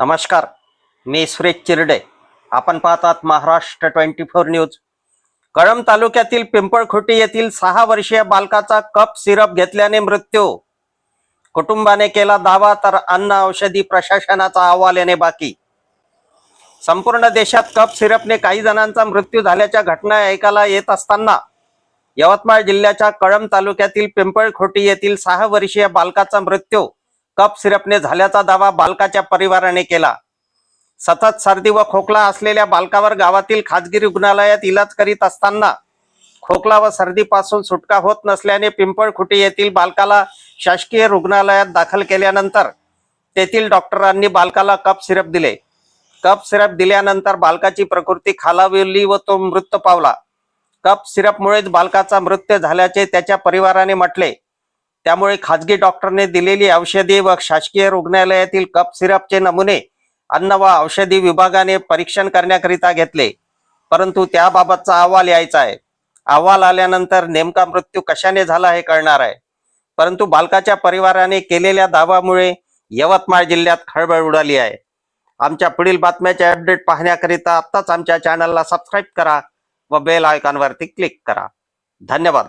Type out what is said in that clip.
नमस्कार मी सुरेश चिरडे. आपण पाहतात Maharashtra twenty four news. Kalamb तालुक्यातील पिंपळखुटी येथील सहा वर्षीय बालकाचा कप सिरप घेतल्याने मृत्यू. कुटुंबाने केला दावा तर अन्न औषधी प्रशासनाचा अहवाल येणे बाकी. संपूर्ण देशात कप सिरपने काही जणांचा मृत्यू झाल्याच्या घटना ऐकायला येत असताना यवतमाळ जिल्ह्याच्या कळंब तालुक्यातील पिंपळखोटी येथील सहा वर्षीय बालकाचा मृत्यू. कप सिरपने झाल्याचा दावा बालकाच्या परिवाराने केला. सतत सर्दी व खोकला असलेल्या बालकावर गावातील खाजगी रुग्णालयात इलाज करीत असताना खोकला व सर्दीपासून सुटका होत नसल्याने पिंपळखुटी येथील बालकाला शासकीय रुग्णालयात दाखल केल्यानंतर तेथील डॉक्टरांनी बालकाला कप सिरप दिले. कप सिरप दिल्यानंतर बालकाची प्रकृती खालावली व तो मृत पावला. कप सिरपमुळेच बालकाचा मृत्यू झाल्याचे त्याच्या परिवाराने म्हटले. त्यामुळे खाजगी डॉक्टरने दिलेली औषधी व शासकीय रुग्णालयातील कप सिरपचे नमुने अन्न व औषधी विभागाने परीक्षण करण्याकरिता घेतले. परंतु त्याबाबतचा अहवाल यायचा आहे. अहवाल आल्यानंतर नेमका मृत्यू कशाने झाला हे कळणार आहे. परंतु बालकाच्या परिवाराने केलेल्या दावामुळे यवतमाळ जिल्ह्यात खळबळ उडाली आहे. आमच्या पुढील बातम्याचे अपडेट पाहण्याकरिता आत्ताच आमच्या चॅनलला सबस्क्राईब करा व बेल आयकॉनवरती क्लिक करा. धन्यवाद.